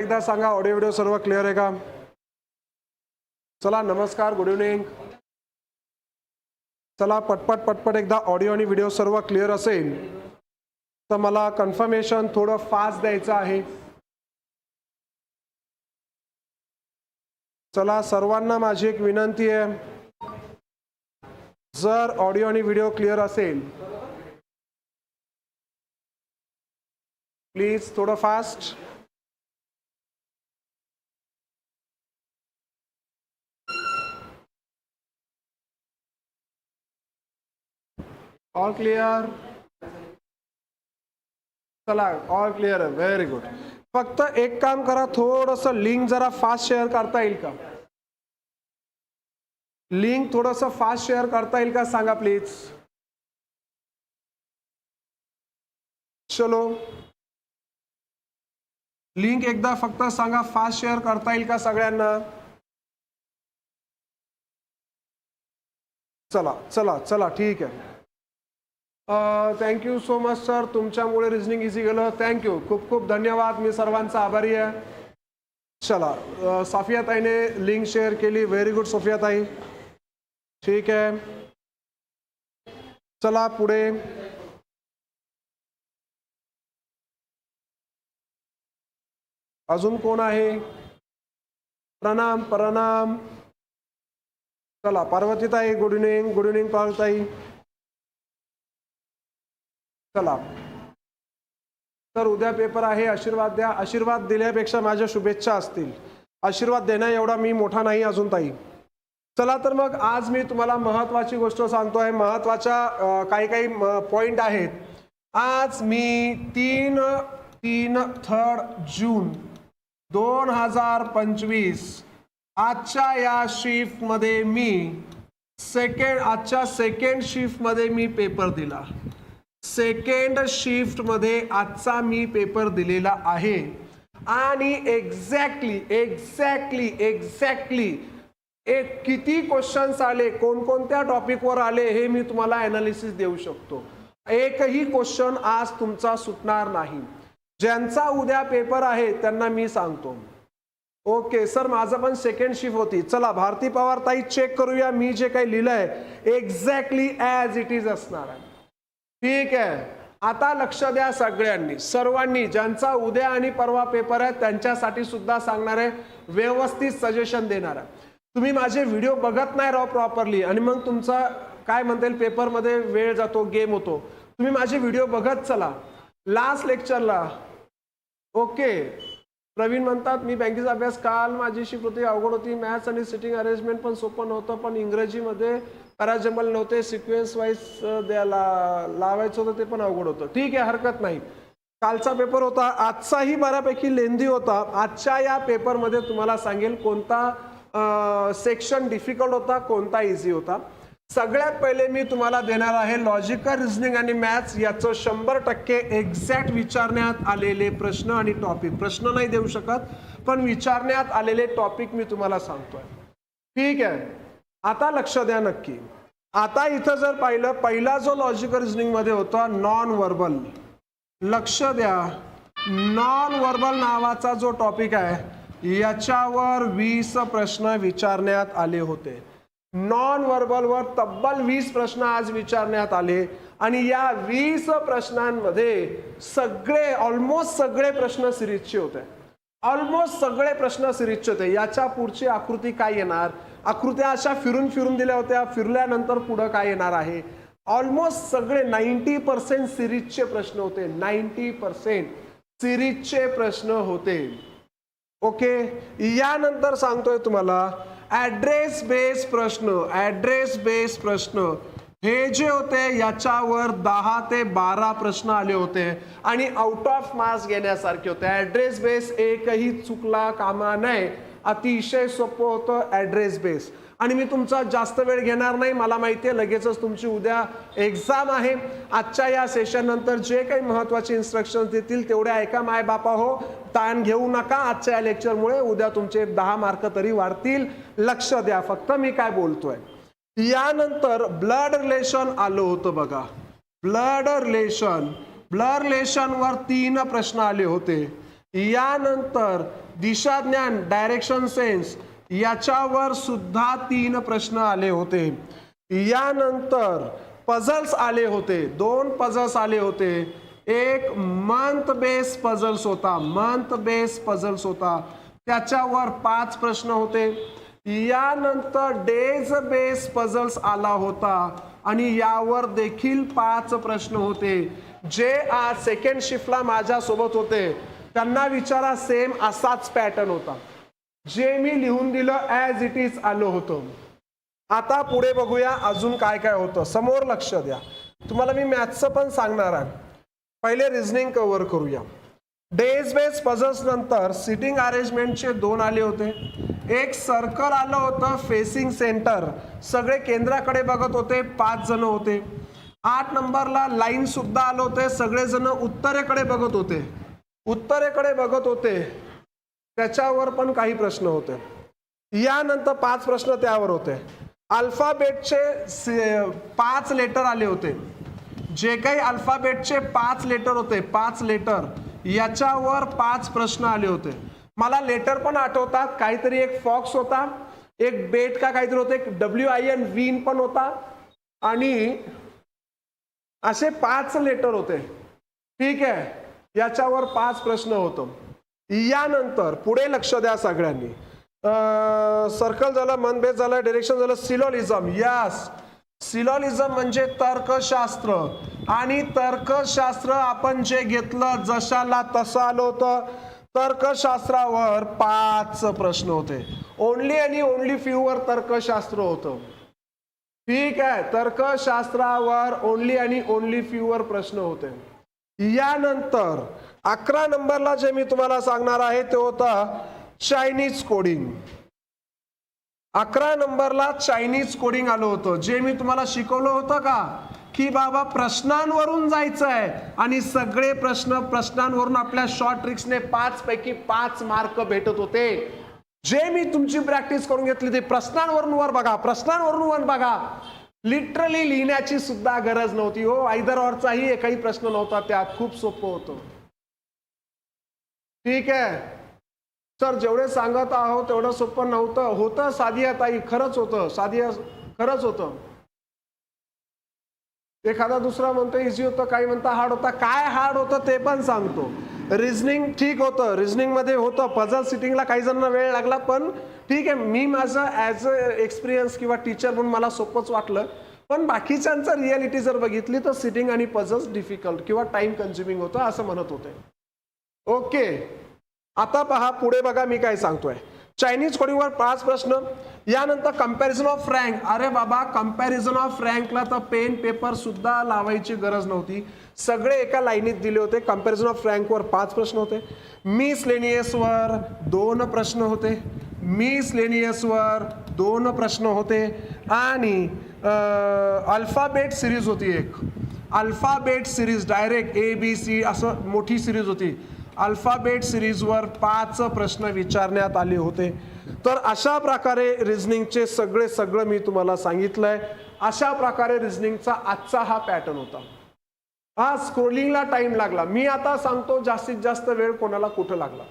एकदा सांगा audio video सर्व क्लिअर आहे का? चला नमस्कार गुड इव्हनिंग चला पटपट पटपट एकदा ऑडिओ आणि व्हिडिओ सर्व क्लिअर असेल. तर मला कन्फर्मेशन थोडं फास्ट द्यायचं आहे. चला सर्वांना माझी एक विनंती आहे. जर ऑडिओ आणि व्हिडिओ क्लिअर असेल प्लीज थोडं फास्ट ऑल क्लिअर चला ऑल क्लिअर आहे. व्हेरी गुड फक्त एक काम करा थोडस लिंक जरा फास्ट शेअर करता येईल का? लिंक थोडस फास्ट शेअर करता येईल का? सांगा प्लीज चलो. लिंक एकदा फक्त सांगा फास्ट शेअर करता येईल का सगळ्यांना? चला चला चला ठीक आहे. Thank you so much sir तुमच्यामुळे रिझनिंग इझी गेलं. थँक्यू खूप खूप धन्यवाद. मी सर्वांचा आभारी आहे. चला अ, साफियाताईने लिंक शेअर केली. व्हेरी गुड साफियाताई. ठीक आहे. चला पुढे. अजून कोण आहे? प्रणाम प्रणाम. चला पार्वतीताई गुड इव्हनिंग गुड इव्हनिंग पार्वताई चला. तर उद्या पेपर आहे आशीर्वाद द्या. आशीर्वाद दिल्यापेक्षा माझ्या शुभेच्छा असतील. आशीर्वाद देण्या एवढा मी मोठा नाही अजून ताई. चला तर मग आज मी तुम्हाला महत्त्वाची गोष्ट सांगतो आहे. महत्त्वाच्या काही काही पॉईंट आहेत. आज मी तीन तीन थर्ड जून दोन हजार पंचवीस आजच्या या शिफ्टमध्ये मी सेकंड आजच्या सेकंड शिफ्टमध्ये मी पेपर दिला. सेकंड शिफ्टमध्ये आजचा मी पेपर दिलेला आहे. आणि एक्झॅक्टली एक्झॅक्टली एक्झॅक्टली एक किती क्वेश्चन्स आले कोणकोणत्या टॉपिकवर आले हे मी तुम्हाला अनालिसिस देऊ शकतो. एकही क्वेश्चन आज तुमचा सुटणार नाही. ज्यांचा उद्या पेपर आहे त्यांना मी सांगतो. ओके सर माझं पण सेकंड शिफ्ट होती. चला भारती पवार ताई चेक करूया मी जे काही लिहिलंय एक्झॅक्टली ॲज इट इज असणार आहे. ठीक आहे. आता लक्ष द्या सगळ्यांनी. सर्वांनी ज्यांचा उद्या आणि परवा पेपर आहे त्यांच्यासाठी सुद्धा सांगणार आहे व्यवस्थित सजेशन देणार आहे. तुम्ही माझे व्हिडिओ बघत नाही राह प्रॉपरली आणि मग तुमचा काय म्हणता येईल पेपरमध्ये वेळ जातो गेम होतो. तुम्ही माझे व्हिडिओ बघत चला. लास्ट लेक्चरला ओके प्रवीण म्हणतात मी बँकेचा अभ्यास काल माझी शिफ्ट होती अवघड होती. मॅथ्स आणि सिटिंग अरेंजमेंट पण सोपं नव्हतं पण इंग्रजीमध्ये अराजमल नव्हते सिक्वेन्स वाईज द्यायला लावायचं होतं ते पण अवघड होतं. ठीक आहे हरकत नाही. कालचा पेपर होता आजचाही बऱ्यापैकी लेंदी होता. आजच्या या पेपरमध्ये तुम्हाला सांगेल कोणता सेक्शन डिफिकल्ट होता कोणता इझी होता. सगळ्यात पहिले मी तुम्हाला देणार आहे लॉजिकल रिझनिंग आणि मॅथ्स याचं शंभर टक्के एक्झॅक्ट विचारण्यात आलेले प्रश्न आणि टॉपिक प्रश्न नाही देऊ शकत पण विचारण्यात आलेले टॉपिक मी तुम्हाला सांगतोय. ठीक आहे. आता लक्ष द्या नक्की. आता इथं जर पाहिलं पहिला जो लॉजिकल रिझनिंगमध्ये होता नॉन वर्बल लक्ष द्या. नॉन वर्बल नावाचा जो टॉपिक आहे याच्यावर वीस प्रश्न विचारण्यात आले होते. नॉन वर्बलवर तब्बल वीस प्रश्न आज विचारण्यात आले. आणि या वीस प्रश्नांमध्ये सगळे ऑलमोस्ट सगळे प्रश्न सिरीजचे होते. ऑलमोस्ट सगळे प्रश्न सिरीजचे होते. याच्या पुढची आकृती काय येणार? आकृत्या अशा फिरून फिरून दिल्या होत्या. फिरल्यानंतर पुढं काय येणार आहे? ऑलमोस्ट सगळे नाईन्टी पर्सेंट सिरीजचे प्रश्न होते. नाईन्टी पर्सेंट सिरीजचे प्रश्न होते. ओके यानंतर सांगतोय तुम्हाला ऍड्रेस बेस प्रश्न ऍड्रेस बेस प्रश्न. हे जे होते याच्यावर दहा ते बारा प्रश्न आले होते. आणि आउट ऑफ मार्क्स घेण्यासारखे होते. ऍड्रेस बेस एकही चुकला कामा नये. अतिशय सोपं होतं ऍड्रेस बेस आणि मी तुमचा जास्त वेळ घेणार नाही. मला माहिती आहे लगेचच तुमची उद्या एक्झाम आहे. आजच्या या सेशन नंतर जे काही महत्त्वाचे इन्स्ट्रक्शन देतील तेवढे ऐका माय बापा हो. ताण घेऊ नका. आजच्या या लेक्चरमुळे उद्या तुमचे दहा मार्क तरी वाढतील. लक्ष द्या. फक्त मी काय बोलतोय? यानंतर ब्लड रिलेशन आलं होतं बघा. Blood relation. ब्लड रिलेशनवर तीन प्रश्न आले होते. यानंतर दिशा ज्ञान डायरेक्शन सेन्स याच्यावर सुद्धा तीन प्रश्न आले होते. यानंतर पझल्स आले होते. दोन पझल्स आले होते. एक मंथ बेस पझल्स होता. मंथ बेस पझल्स होता. त्याच्यावर पाच प्रश्न होते. यानंतर डेज बेस पझल्स आला होता आणि यावर देखील पाच प्रश्न होते. जे आज सेकंड शिफ्टला माझ्यासोबत होते. त्यांना विचारा सेम असाच पॅटर्न होता. जे मी लिहून दिलं ॲज इट इज आलं होतं. आता पुढे बघूया अजून काय काय होतं. समोर लक्ष द्या. तुम्हाला मी मॅथ्सचं पण सांगणार आहे. पहिले रिझनिंग कव्हर करूया. डेज बेस पझल्स नंतर सिटिंग अरेंजमेंटचे दोन आले होते. एक सर्कल आलं होतं फेसिंग सेंटर सगळे केंद्राकडे बघत होते पाच जण होते. आठ नंबरला लाईन सुद्धा आलं होते सगळेजण उत्तरेकडे बघत होते. उत्तरेकडे बघत होते. त्याच्यावर पण काही प्रश्न होते. यानंतर पाच प्रश्न त्यावर होते. अल्फाबेटचे से- पाच लेटर आले होते. जे काही अल्फाबेटचे पाच लेटर होते पाच लेटर याच्यावर पाच प्रश्न आले होते. मला लेटर पण आठवतात. काहीतरी एक फॉक्स होता. एक बेट का काहीतरी होतं. एक डब्ल्यू आय एन विन पण होता. आणि असे पाच लेटर होते. ठीक आहे. याच्यावर पाच प्रश्न होतो. यानंतर पुढे लक्ष द्या सगळ्यांनी. सर्कल झालं मनभेद झालं डिरेक्शन झालं सिलोलिझम यस सिलोलिझम म्हणजे तर्कशास्त्र. आणि तर्कशास्त्र आपण जे घेतलं जशाला तसं आलं होतं तर्कशास्त्रावर पाच प्रश्न होते. ओनली आणि ओनली फ्यू वर तर्कशास्त्र होतं. ठीक आहे तर्कशास्त्रावर ओनली आणि ओनली फ्यूवर प्रश्न होते. यानंतर अकरा नंबरला जे मी तुम्हाला सांगणार आहे ते होतं चायनीज कोडिंग अकरा नंबरला चायनीज कोडिंग आलं होतं. जे मी तुम्हाला शिकवलं होतं का? की बाबा प्रश्नांवरून जायचं आहे आणि सगळे प्रश्न प्रश्नांवरून आपल्या शॉर्ट ट्रिक्सने पाच पैकी पाच मार्क भेटत होते. जे मी तुमची प्रॅक्टिस करून घेतली ते प्रश्नांवरून वर बघा प्रश्नांवरून वर बघा. लिटरली लिहिण्याची सुद्धा गरज नव्हती हो. आयदर ऑरचाही एकही प्रश्न नव्हता त्यात. खूप सोपं होतं. ठीक आहे. सर जेवढे सांगत आहोत तेवढं सोपं नव्हतं. होतं साधिया ताई खरंच होतं. साधिया खरंच होतं. एखादा दुसरा म्हणतो इझी होतं काही म्हणता हार्ड होता. काय हार्ड होतं ते पण सांगतो. रिझनिंग ठीक होतं. रिझनिंगमध्ये होतं. पझल सिटिंगला काही जणांना वेळ लागला पण ठीक आहे. मी माझं ॲज अ एक्सपिरियन्स किंवा टीचर म्हणून मला सोपंच वाटलं. पण बाकीच्यांचं रियालिटी जर बघितली तर सिटिंग आणि पझल्स डिफिकल्ट किंवा टाइम कन्झ्युमिंग होतं असं म्हणत होते. ओके आता पहा पुढे बघा मी काय सांगतोय. चायनीज कोडिंगवर पाच प्रश्न. यानंतर कंपॅरिझन ऑफ रँक अरे बाबा कंपॅरिझन ऑफ रँकला तर पेन पेपर सुद्धा लावायची गरज नव्हती. सगळे एका लाईनीत दिले होते. कंपॅरिझन ऑफ रँकवर पाच प्रश्न होते. मिसलेनियसवर दोन प्रश्न होते. मिसलेनियसवर दोन प्रश्न होते. आणि अल्फाबेट सिरीज होती एक. Alphabet series direct A B C असं मोठी सिरीज होती. अल्फाबेट सिरीजवर पाच प्रश्न विचारण्यात आले होते. तर अशा प्रकारे रिझनिंगचे सगळे सगळं मी तुम्हाला सांगितलंय. अशा प्रकारे रिझनिंगचा आजचा हा पॅटर्न होता. हा स्क्रोलिंगला टाईम लागला. मी आता सांगतो जास्तीत जास्त वेळ कोणाला कुठं लागला?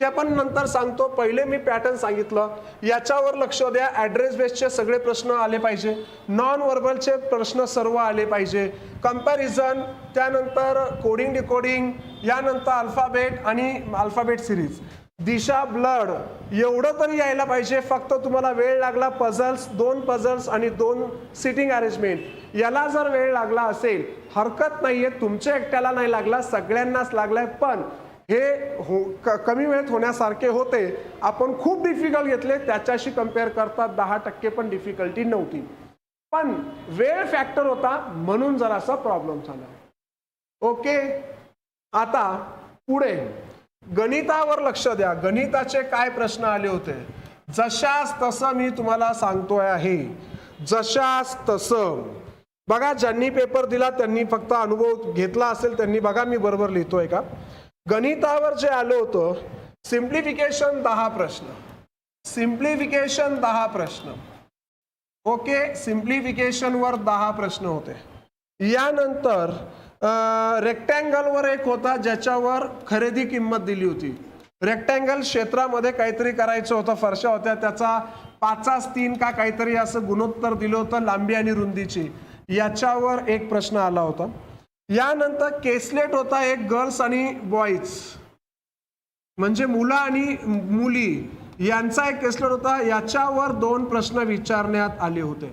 ते पण नंतर सांगतो पहिले मी पॅटर्न सांगितलं. याच्यावर लक्ष द्या ॲड्रेस बेसचे सगळे प्रश्न आले पाहिजे. नॉन वर्बलचे प्रश्न सर्व आले पाहिजे. कंपॅरिझन त्यानंतर कोडिंग डिकोडिंग यानंतर अल्फाबेट आणि अल्फाबेट सिरीज दिशा ब्लड एवढं तरी यायला पाहिजे. फक्त तुम्हाला वेळ लागला पझल्स दोन पझल्स आणि दोन सिटिंग अरेंजमेंट याला जर वेळ लागला असेल हरकत नाही आहे तुमच्या एकट्याला नाही लागला सगळ्यांनाच लागलाय पण हे हो क कमी वेळेत होण्यासारखे होते. आपण खूप डिफिकल्ट घेतले त्याच्याशी कंपेअर करता दहा टक्के पण डिफिकल्टी नव्हती. पण वेळ फॅक्टर होता म्हणून जरासा प्रॉब्लेम झाला. ओके आता पुढे. गणितावर लक्ष द्या. गणिताचे काय प्रश्न आले होते? जशास तसं मी तुम्हाला सांगतोय आहे. जशास तसं. बघा ज्यांनी पेपर दिला त्यांनी फक्त अनुभव घेतला असेल त्यांनी बघा मी बरोबर लिहितोय का? गणितावर जे आलं होतं सिम्प्लिफिकेशन दहा प्रश्न. सिम्प्लिफिकेशन दहा प्रश्न. ओके सिम्प्लिफिकेशनवर दहा प्रश्न होते. यानंतर रेक्टँगलवर एक होता ज्याच्यावर खरेदी किंमत दिली होती. रेक्टँगल क्षेत्रामध्ये काहीतरी करायचं होतं फरशा होत्या त्याचा पाचास तीन का काहीतरी असं गुणोत्तर दिलं होतं लांबी आणि रुंदीची. याच्यावर एक प्रश्न आला होता. यानंतर केसलेट होता एक गर्ल्स आणि बॉईज म्हणजे मुलं आणि मुली यांचा एक केसलेट होता. याच्यावर दोन प्रश्न विचारण्यात आले होते.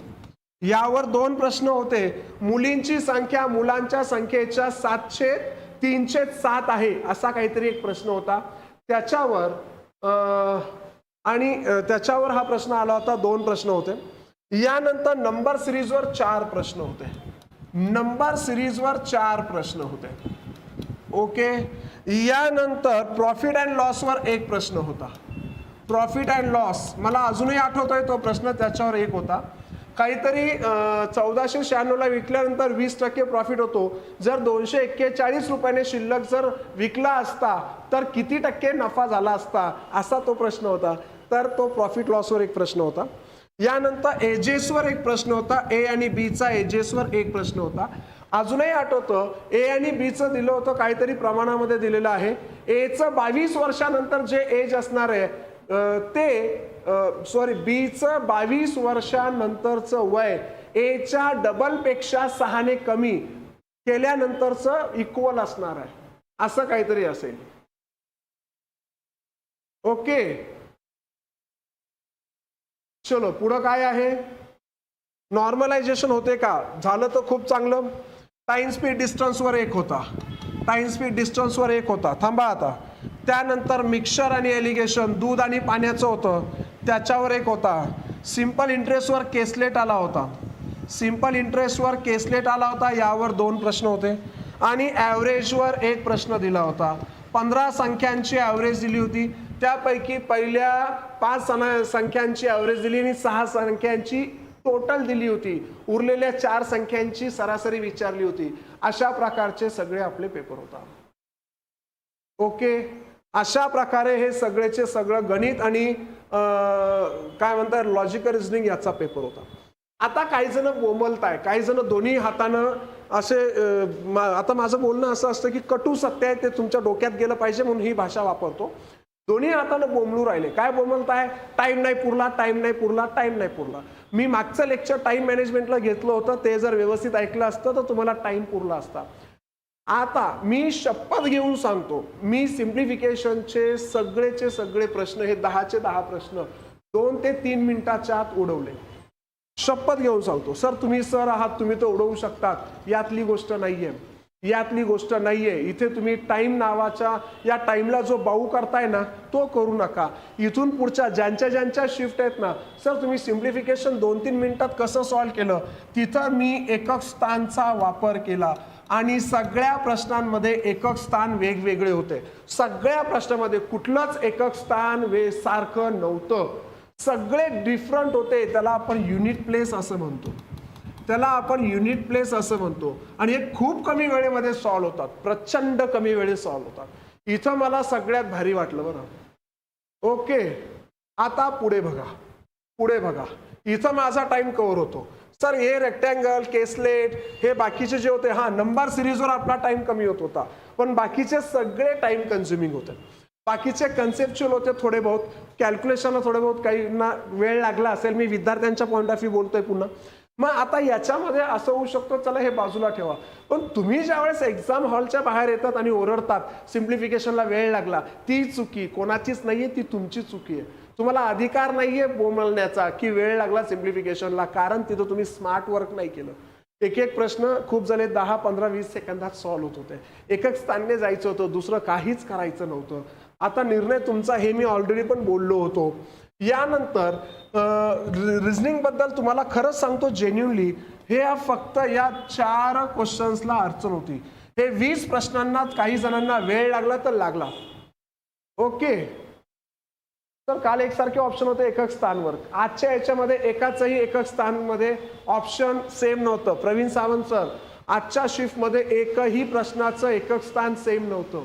यावर दोन प्रश्न होते. मुलींची संख्या मुलांच्या संख्येच्या सातशे तीनशे सात आहे असा काहीतरी एक प्रश्न होता. त्याच्यावर आणि त्याच्यावर हा प्रश्न आला होता. दोन प्रश्न होते. यानंतर नंबर सिरीजवर चार प्रश्न होते. नंबर सिरीजवर चार प्रश्न होते. ओके यानंतर प्रॉफिट अँड लॉसवर एक प्रश्न होता. प्रॉफिट अँड लॉस मला अजूनही आठवतोय तो प्रश्न त्याच्यावर एक होता. काहीतरी चौदाशे शहाण्णवला विकल्यानंतर वीस टक्के प्रॉफिट होतो. जर दोनशे एक्केचाळीस रुपयाने शिल्लक जर विकला असता तर किती टक्के नफा झाला असता असा तो प्रश्न होता. तर तो प्रॉफिट लॉसवर एक प्रश्न होता. यानंतर एजेसवर एक प्रश्न होता ए आणि बीचा एजेसवर एक प्रश्न होता. अजूनही आठवतं ए आणि बीचं दिलं होतं काहीतरी प्रमाणामध्ये दिलेलं आहे. एचं बावीस वर्षानंतर जे एज असणार आहे ते सॉरी बीचं बावीस वर्षानंतरचं वय एच्या डबलपेक्षा सहाने कमी केल्यानंतरचं इक्वल असणार आहे. असं काहीतरी असेल. ओके? चलो पुढं काय आहे? नॉर्मलायझेशन होते का? झालं तर खूप चांगलं. टाइम स्पीड डिस्टन्सवर एक होता. टाइम स्पीड डिस्टन्सवर एक होता. थांबा आता. त्यानंतर मिक्सर आणि एलिगेशन दूध आणि पाण्याचं होतं. त्याच्यावर एक होता. सिंपल इंटरेस्टवर केसलेट आला होता. सिंपल इंटरेस्टवर केसलेट आला होता यावर दोन प्रश्न होते. आणि ॲव्हरेजवर एक प्रश्न दिला होता. पंधरा संख्यांची ॲव्हरेज दिली होती. त्यापैकी पहिल्या पाच सण संख्यांची ॲव्हरेज दिली आणि सहा संख्यांची टोटल दिली होती. उरलेल्या चार संख्यांची सरासरी विचारली होती. अशा प्रकारचे सगळे आपले पेपर होता. ओके अशा प्रकारे हे सगळेचे सगळं गणित आणि काय म्हणतात लॉजिकल रिझनिंग याचा पेपर होता. आता काही जण बोमलताय काही जण दोन्ही हातानं असे आता माझं बोलणं असं असतं की कटू सत्य आहे ते तुमच्या डोक्यात गेलं पाहिजे म्हणून ही भाषा वापरतो. दोन्ही हातानं बोंबलू राहिले. काय बोंबलताय? टाइम नाही पुरला टाइम नाही पुरला टाइम नाही पुरला. मी मागचं लेक्चर टाइम मॅनेजमेंटला घेतलं होतं. ते जर व्यवस्थित ऐकलं असतं तर तुम्हाला टाइम पुरला असता. आता मी शपथ घेऊन सांगतो. मी सिम्प्लिफिकेशनचे सगळेचे सगळे प्रश्न हे दहाचे दहा प्रश्न दोन ते तीन मिनिटाच्या आत उडवले. शपथ घेऊन सांगतो. सर तुम्ही सर आहात तुम्ही तर उडवू शकतात. यातली गोष्ट नाहीये. यातली गोष्ट नाहीये. इथे तुम्ही टाइम नावाच्या या टाइमला जो बाऊ करताय ना तो करू नका. इथून पुढच्या ज्यांच्या ज्यांच्या शिफ्ट आहेत ना सर तुम्ही सिम्प्लिफिकेशन दोन तीन मिनिटात कसं सॉल्व्ह केलं? तिथं मी एकक स्थानचा वापर केला. आणि सगळ्या प्रश्नांमध्ये एकक स्थान वेगवेगळे होते. सगळ्या प्रश्नामध्ये कुठलंच एकक स्थान वे सारखं नव्हतं. सगळे डिफरंट होते त्याला आपण युनिट प्लेस असं म्हणतो. त्याला आपण युनिट प्लेस असं म्हणतो. आणि हे खूप कमी वेळेमध्ये सॉल्व्ह होतात. प्रचंड कमी वेळेत सॉल्व्ह होतात. इथं मला सगळ्यात भारी वाटलं बरं. ओके आता पुढे बघा. पुढे बघा. इथं माझा टाइम कव्हर होतो. सर हे रेक्टँगल केसलेट हे बाकीचे जे होते हा नंबर सिरीजवर आपला टाइम कमी होत होता. पण बाकीचे सगळे टाइम कन्झ्युमिंग होते. बाकीचे कन्सेप्च्युअल होते थोडे बहुत. कॅल्क्युलेशनला थोडे बहुत काही ना वेळ लागला असेल. मी विद्यार्थ्यांच्या पॉईंट ऑफ व्ह्यू बोलतोय पुन्हा. मग आता याच्यामध्ये असं होऊ शकतो चला हे बाजूला ठेवा. पण तुम्ही ज्यावेळेस एक्झाम हॉलच्या बाहेर येतात आणि ओरडतात सिम्प्लिफिकेशनला वेळ लागला ती चुकी कोणाचीच नाहीये ती तुमची चुकी आहे. तुम्हाला अधिकार नाहीये बोमलण्याचा की वेळ लागला सिम्प्लिफिकेशनला कारण तिथं तुम्ही स्मार्ट वर्क नाही केलं. एक एक प्रश्न खूप झाले दहा पंधरा वीस सेकंदात सॉल्व्ह होत होते. एक एक स्थानने जायचं होतं दुसरं काहीच करायचं नव्हतं. आता निर्णय तुमचा हे मी ऑलरेडी पण बोललो होतो. यानंतर रिझनिंगबद्दल तुम्हाला खरंच सांगतो जेन्युनली हे फक्त या चार क्वेश्चन्सला अडचण होती. हे वीस प्रश्नांना काही जणांना वेळ लागला तर लागला. ओके? तर काल एकसारखे ऑप्शन होते एकक स्थानवर. आजच्या याच्यामध्ये एकाचंही एकक स्थानमध्ये ऑप्शन सेम नव्हतं. प्रवीण सावंत सर आजच्या शिफ्टमध्ये एकही प्रश्नाचं एकक स्थान सेम नव्हतं.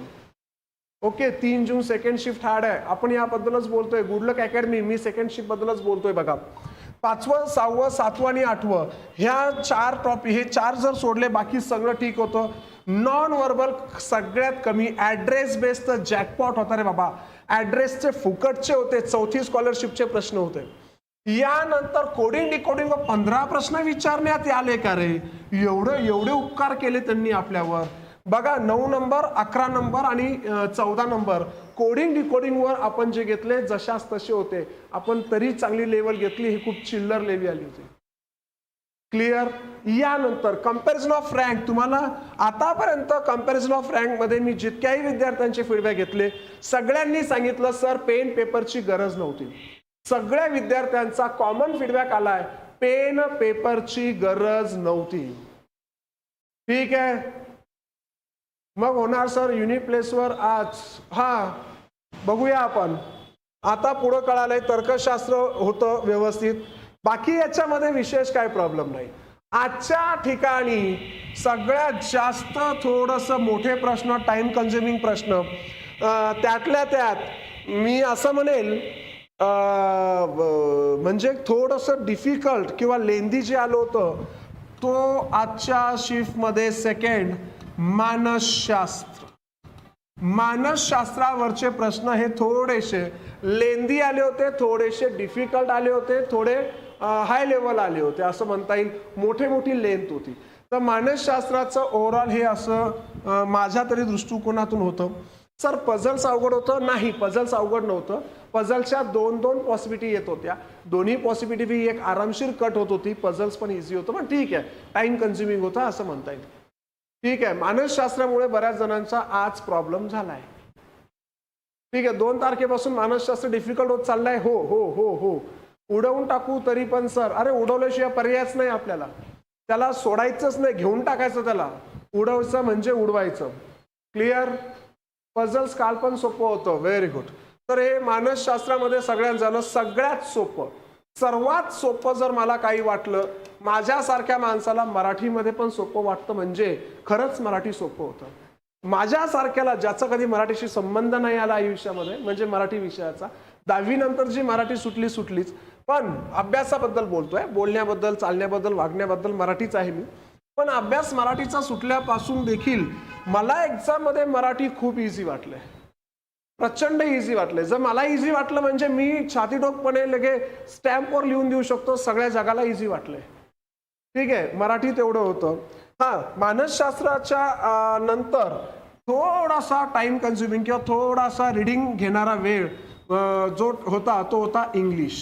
ओके तीन जून सेकंड शिफ्ट हार्ड आहे. आपण याबद्दलच बोलतोय. गुडलक अकॅडमी मी सेकंड शिफ्ट बद्दलच बोलतोय बघा. पाचवं सहावं सातवं आणि आठवं ह्या चार टॉपिक हे चार जर सोडले बाकी सगळं ठीक होतं. नॉन वर्बल सगळ्यात कमी ॲड्रेस बेस्ड जॅकपॉट होता रे बाबा. ऍड्रेसचे फुकटचे होते चौथी स्कॉलरशिपचे प्रश्न होते. यानंतर कोडिंग डिकोडिंग पंधरा प्रश्न विचारण्यात आले का रे? एवढं एवढे उपकार केले त्यांनी आपल्यावर. बघा नऊ नंबर अकरा नंबर आणि चौदा नंबर. कोडिंग डिकोडिंगवर आपण जे घेतले जशास तसे होते. आपण तरी चांगली लेवल घेतली ही खूप चिल्लर लेवी आली होती. क्लिअर यानंतर कंपॅरिझन ऑफ रँक तुम्हाला आतापर्यंत कंपॅरिझन ऑफ रँकमध्ये मी जितक्याही विद्यार्थ्यांचे फीडबॅक घेतले सगळ्यांनी सांगितलं सर पेन पेपरची गरज नव्हती. सगळ्या विद्यार्थ्यांचा कॉमन फीडबॅक आलाय पेन पेपरची गरज नव्हती. ठीक आहे? मग होणार सर युनिप्लेसवर आज. हा बघूया आपण. आता पुढं कळालंय तर्कशास्त्र होतं व्यवस्थित. बाकी याच्यामध्ये विशेष काय प्रॉब्लेम नाही. आजच्या ठिकाणी सगळ्यात जास्त थोडस मोठे प्रश्न टाइम कन्झ्युमिंग प्रश्न त्यातल्या त्यात मी असं म्हणेल म्हणजे थोडंसं डिफिकल्ट किंवा लेंदी जे आलं होतं तो आजच्या शिफ्टमध्ये सेकंड मानसशास्त्र. मानसशास्त्रावरचे प्रश्न हे थोडेसे लेंदी आले होते थोडेसे डिफिकल्ट आले होते थोडे हाय लेवल आले होते असं म्हणता येईल. मोठे मोठी लेंथ होती. तर मानसशास्त्राचं ओव्हरऑल हे असं माझ्या तरी दृष्टिकोनातून होतं. सर पझल्स अवघड होतं? नाही पझल्स अवघड नव्हतं. पझल्सच्या दोन दोन पॉसिबिलिटी येत होत्या. दोन्ही पॉसिबिलिटी एक आरामशीर कट होत होती. पझल्स पण इझी होतं पण ठीक आहे. टाइम कन्झ्युमिंग होतं असं म्हणता येईल. ठीक आहे मानसशास्त्रामुळे बऱ्याच जणांचा आज प्रॉब्लेम झालाय. ठीक आहे दोन तारखेपासून मानसशास्त्र डिफिकल्ट होत चाललंय. हो हो हो हो. उडवून टाकू तरी पण सर अरे उडवल्याशिवाय पर्यायच नाही आपल्याला. त्याला सोडायचंच नाही घेऊन टाकायचं त्याला. उडवायचं म्हणजे उडवायचं. क्लिअर पझल्स काल पण सोपं होतं. व्हेरी गुड तर हे मानसशास्त्रामध्ये सगळ्यात झालं सगळ्यात सोपं. सर्वात सोपं जर मला काही वाटलं माझ्यासारख्या माणसाला मराठीमध्ये पण सोपं वाटतं म्हणजे खरंच मराठी सोपं होतं. माझ्यासारख्याला ज्याचा कधी मराठीशी संबंध नाही आला आयुष्यामध्ये म्हणजे मराठी विषयाचा दहावी नंतर जी मराठी सुटली सुटलीच. पण अभ्यासाबद्दल बोलतोय. बोलण्याबद्दल चालण्याबद्दल वागण्याबद्दल मराठीच आहे मी. पण अभ्यास मराठीचा सुटल्यापासून देखील मला एक्झाममध्ये मराठी खूप इझी वाटलंय. प्रचंड इझी वाटले जर मला इझी वाटलं म्हणजे मी छातीडोकपणे लगे स्टॅम्पवर लिहून देऊ शकतो सगळ्या जगाला इझी वाटले ठीक आहे मराठी तेवढं होतं. हा मानसशास्त्राच्या नंतर थोडासा टाइम कन्झ्युमिंग किंवा थोडासा रिडिंग घेणारा वेळ जो होता तो होता इंग्लिश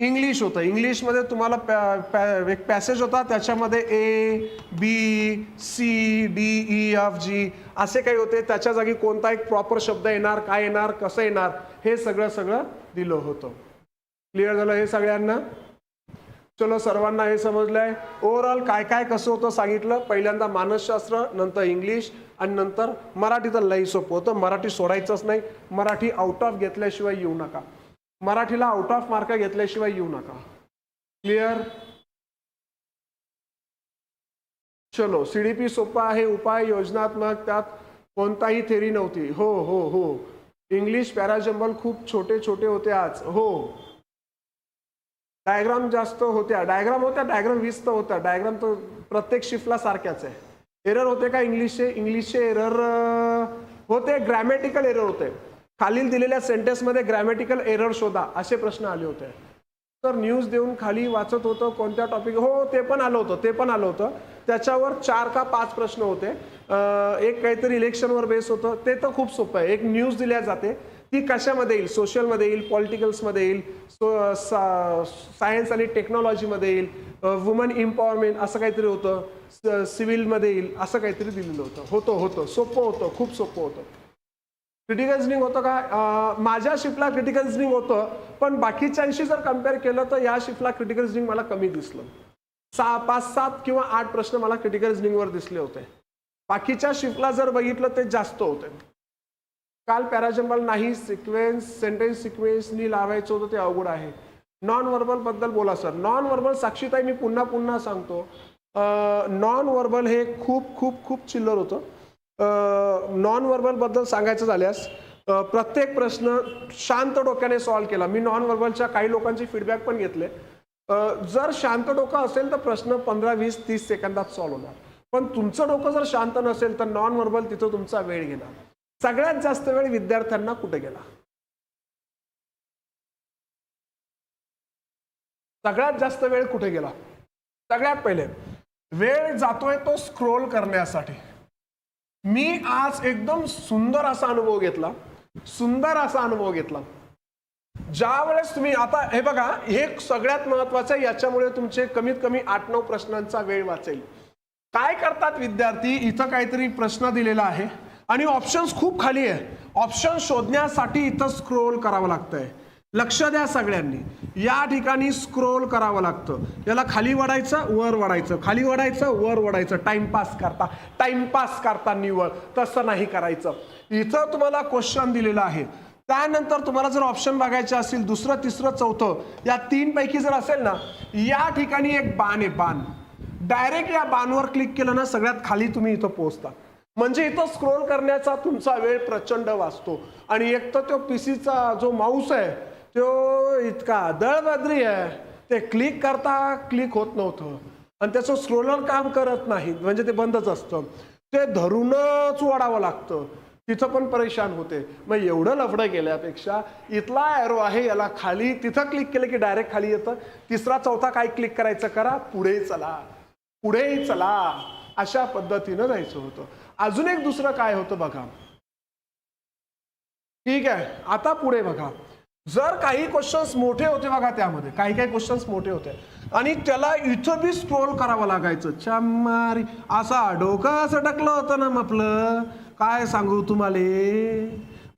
इंग्लिश होतं. इंग्लिशमध्ये तुम्हाला पॅ- पॅ- एक पॅसेज होता. त्याच्यामध्ये A B C D E F G असे काही होते. त्याच्या जागी कोणता एक प्रॉपर शब्द येणार काय येणार कसं येणार हे सगळं सगळं दिलं होतं. क्लिअर झालं हे सगळ्यांना? चलो सर्वांना हे समजलंय. ओव्हरऑल काय काय कसं होतं सांगितलं? पहिल्यांदा मानसशास्त्र नंतर इंग्लिश आणि नंतर मराठी तर लई सोपं होतं. मराठी सोडायचंच नाही. मराठी आउट ऑफ घेतल्याशिवाय येऊ नका. मराठीला आउट ऑफ मार्क घेतल्याशिवाय येऊ नका. क्लिअर चलो सीडीपी सोपा आहे उपाय योजनात्मक त्यात कोणताही थेरी नव्हती. हो हो हो. इंग्लिश पॅराजंबल खूप छोटे छोटे होते आज. हो. डायग्राम जास्त होत्या. डायग्राम होत्या डायग्राम वीस तर होत्या. डायग्राम तर प्रत्येक शिफ्टला सारख्याच आहे. एरर होते का इंग्लिशचे इंग्लिशचे एरर होते. ग्रॅमॅटिकल एरर होते. खालील दिलेल्या सेंटेन्समध्ये ग्रॅमॅटिकल एरर शोधा असे प्रश्न आले होते. तर न्यूज देऊन खाली वाचत होतं कोणत्या टॉपिक हो ते पण आलं होतं ते पण आलं होतं. त्याच्यावर चार का पाच प्रश्न होते. एक काहीतरी इलेक्शनवर बेस होतं. ते तर खूप सोपं आहे. एक न्यूज दिल्या जाते. ती कशामध्ये येईल? सोशलमध्ये येईल? पॉलिटिकल्समध्ये येईल? सो सायन्स आणि टेक्नॉलॉजीमध्ये येईल? वुमन इम्पॉवरमेंट असं काहीतरी होतं. सिव्हिलमध्ये येईल? असं काहीतरी दिलेलं होतं. होतं होतं. सोपं होतं. खूप सोपं होतं. क्रिटिकल रिजनिंग होतं का? माझ्या शिफ्टला क्रिटिकल रिजनिंग होतं पण बाकीच्यांशी जर कंपेअर केलं तर या शिफ्टला क्रिटिकल रिजनिंग मला कमी दिसलं. सहा पाच सात किंवा आठ प्रश्न मला क्रिटिकल रिजनिंगवर दिसले होते. बाकीच्या शिफ्टला जर बघितलं ते जास्त होते. काल पॅराजम्बल नाही सिक्वेन्स सेंटेन्स सिक्वेन्सनी लावायचं होतं ते अवघड आहे. नॉन व्हर्बलबद्दल बोला सर नॉन व्हर्बल साक्षीताई मी पुन्हा पुन्हा सांगतो. नॉन व्हर्बल हे खूप खूप खूप चिल्लर होतं. नॉन व्हर्बलबद्दल सांगायचं झाल्यास प्रत्येक प्रश्न शांत डोक्याने सॉल्व्ह केला. मी नॉन व्हर्बलच्या काही लोकांचे फीडबॅक पण घेतले. जर शांत डोकं असेल तर प्रश्न पंधरा वीस तीस सेकंदात सॉल्व्ह होणार. पण तुमचं डोकं जर शांत नसेल तर नॉन व्हर्बल तिथं तुमचा वेळ गेला सगळ्यात जास्त वेळ विद्यार्थ्यांना कुठे गेला? सगळ्यात जास्त वेळ कुठे गेला? सगळ्यात पहिले वेळ जातोय तो स्क्रोल करण्यासाठी. मी आज एकदम सुंदर असा अनुभव घेतला. सुंदर असा अनुभव घेतला. ज्या वेळेस तुम्ही आता हे बघा हे सगळ्यात महत्वाचं आहे याच्यामुळे तुमचे कमीत कमी आठ नऊ प्रश्नांचा वेळ वाचेल. काय करतात विद्यार्थी? इथं काहीतरी प्रश्न दिलेला आहे. आणि ऑप्शन्स खूप खाली आहे. ऑप्शन शोधण्यासाठी इथं स्क्रोल करावं लागतंय. लक्ष द्या सगळ्यांनी. या ठिकाणी स्क्रोल करावं लागतं. याला खाली वडायचं वर वडायचं खाली वडायचं वर वडायचं टाइमपास करता. टाइमपास करता निवड तसं नाही करायचं. इथं तुम्हाला क्वेश्चन दिलेलं आहे. त्यानंतर तुम्हाला जर ऑप्शन बघायचे असतील दुसरं तिसरं चौथं या तीन पैकी जर असेल ना या ठिकाणी एक बाण आहे बाण. डायरेक्ट या बाणवर क्लिक केलं ना सगळ्यात खाली तुम्ही इथं पोहोचता. म्हणजे इथं स्क्रोल करण्याचा तुमचा वेळ प्रचंड वाचतो. आणि एक तर तो पी सीचा जो माऊस आहे तो इतका दळबद्री आहे. ते क्लिक करता क्लिक होत नव्हतं. आणि त्याचं स्क्रोलर काम करत नाही. म्हणजे ते बंदच असतं. ते धरूनच ओढावं लागतं. तिथं पण परेशान होते. मग एवढं लफडं गेल्यापेक्षा इथला ॲरो आहे याला खाली तिथं क्लिक केलं की डायरेक्ट खाली येतं. तिसरा चौथा काय क्लिक करायचं करा? पुढे चला. पुढे चला. अशा पद्धतीनं जायचं होतं. अजून एक दुसरं काय होतं बघा. ठीक आहे. आता पुढे बघा. जर काही क्वेश्चन्स मोठे होते बघा त्यामध्ये. काही काही क्वेश्चन्स मोठे होते. आणि त्याला इथं बी स्क्रोल करावं लागायचं. चमारी असा डोकं असं टाकलं होतं ना आपलं काय सांगू तुम्हाला?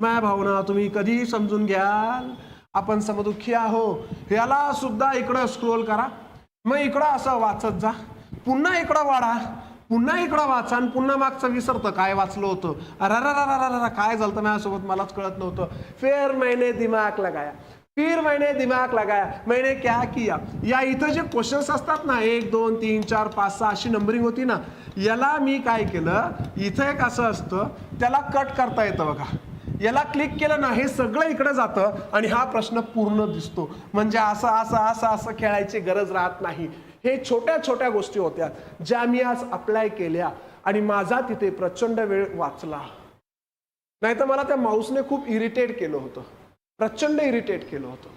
माय भावना तुम्ही कधी समजून घ्याल. आपण समदुखी आहो. याला सुद्धा इकडं स्क्रोल करा. मग इकडं असं वाचत जा. पुन्हा इकडं वाढा. पुन्हा इकडं वाचा आणि पुन्हा मागचं विसरतं. काय वाचलं होतं? अरा काय झालं माझ्यासोबत? मलाच कळत नव्हतं. फेर महिने दिमाग लगाया. फिर महिने दिमाग लगाया. मैंने क्या किया? या इथं जे क्वेश्चन्स असतात ना एक दोन तीन चार पाच सहा अशी नंबरिंग होती ना याला मी काय केलं? इथं एक असं असतं त्याला कट करता येतं बघा. याला क्लिक केलं ना हे सगळं इकडे जातं आणि हा प्रश्न पूर्ण दिसतो. म्हणजे असं असं असं असं खेळायची गरज राहत नाही. हे छोट्या छोट्या गोष्टी होत्या ज्या मी आज अप्लाय केल्या आणि माझा तिथे प्रचंड वेळ वाचला. नाही तर मला त्या माऊसने खूप इरिटेट केलं होतं. प्रचंड इरिटेट केलं होतं.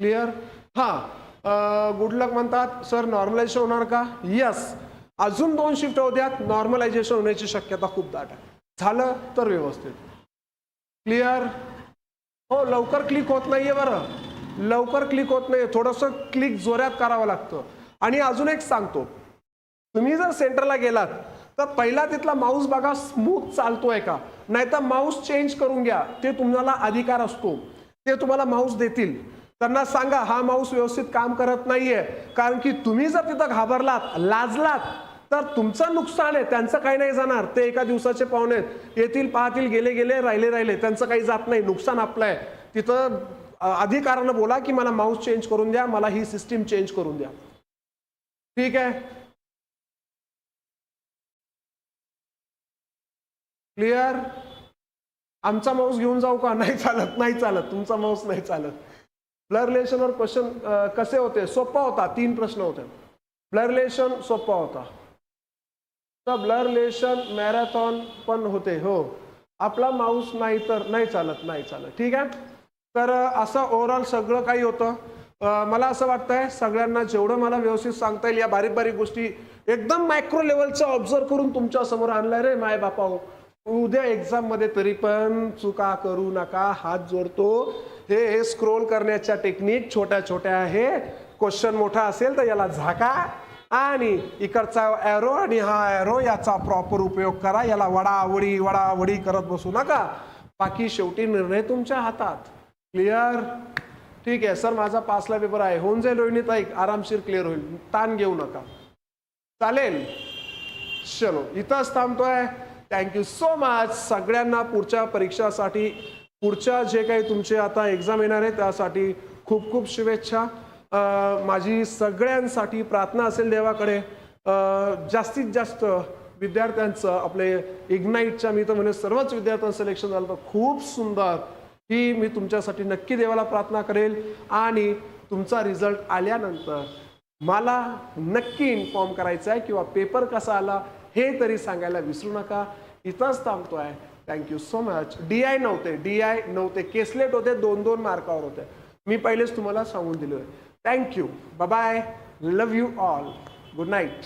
क्लिअर हां. गुड लक म्हणतात सर नॉर्मलायझेशन होणार का? यस अजून दोन शिफ्ट होत्यात नॉर्मलायझेशन होण्याची शक्यता खूप दाट आहे. झालं तर व्यवस्थित. क्लिअर हो लवकर क्लिक होत नाहीये बरं. लवकर क्लिक होत नाही थोडंसं क्लिक जोऱ्यात करावं लागतं. आणि अजून एक सांगतो. तुम्ही जर सेंटरला गेलात तर पहिला तिथला माऊस बघा स्मूथ चालतोय का? नाहीतर माऊस चेंज करून घ्या. ते तुम्हाला अधिकार असतो. ते तुम्हाला माऊस देतील. त्यांना सांगा हा माऊस व्यवस्थित काम करत नाहीये. कारण की तुम्ही जर तिथं घाबरलात लाजलात तर तुमचं नुकसान आहे. त्यांचं काही नाही जाणार. ते एका दिवसाचे पाहुणे येतील पाहतील गेले गेले राहिले राहिले. त्यांचं काही जात नाही. नुकसान आपलं आहे. तिथं अधिकारानं बोला की मला माऊस चेंज करून द्या मला ही सिस्टीम चेंज करून द्या. ठीक आहे? क्लिअर आमचा माऊस घेऊन जाऊ का? नाही चालत नाही चालत. तुमचा माऊस नाही चालत. ब्लर रिलेशनवर क्वेश्चन कसे होते? सोपा होता. तीन प्रश्न होते. ब्लर रिलेशन सोपा होता. तर ब्लर रिलेशन मॅरेथॉन पण होते हो. आपला माऊस नाही तर नाही चालत नाही चालत. ठीक आहे? तर असं ओव्हरऑल सगळं काही होतं. मला असं वाटतंय सगळ्यांना जेवढं मला व्यवस्थित सांगता येईल या बारीक बारीक गोष्टी एकदम मायक्रो लेवलचं ऑब्झर्व करून तुमच्यासमोर आणलंय रे माय बापा हो. उद्या एक्झाममध्ये तरी पण चुका करू नका हात जोडतो. हे हे स्क्रोल करण्याच्या टेक्निक छोट्या छोट्या आहे. क्वेश्चन मोठा असेल तर याला झाका. आणि इकडचा ॲरो आणि हा ॲरो याचा प्रॉपर उपयोग करा. याला वडावडी वडावडी करत बसू नका. बाकी शेवटी निर्णय तुमच्या हातात. क्लिअर ठीक आहे. सर माझा पाचला पेपर आहे. होऊन जाईल रोहिणी ताई. आरामशीर क्लिअर होईल. ताण घेऊ नका. चालेल? चलो. इथंच थांबतोय. थँक्यू सो मच सगळ्यांना पुढच्या परीक्षासाठी पुढच्या जे काही तुमचे आता एक्झाम येणार आहे त्यासाठी खूप खूप शुभेच्छा. माझी सगळ्यांसाठी प्रार्थना असेल देवाकडे. जास्तीत जास्त विद्यार्थ्यांचं आपले इग्नाईटच्या मी तर म्हणजे सर्वच विद्यार्थ्यांचं सिलेक्शन झालं तर खूप सुंदर. ही मी तुमच्यासाठी नक्की देवाला प्रार्थना करेल आणि तुमचा रिझल्ट आल्यानंतर मला नक्की इन्फॉर्म करायचं आहे किंवा पेपर कसा आला हे तरी सांगायला विसरू नका. इथंच आहे thank you so much D I नव्हते. डी आय नव्हते. केसलेट होते. दोन दोन मार्कावर होते. मी पहिलेच तुम्हाला सांगून दिलोय. Thank you bye love you all good night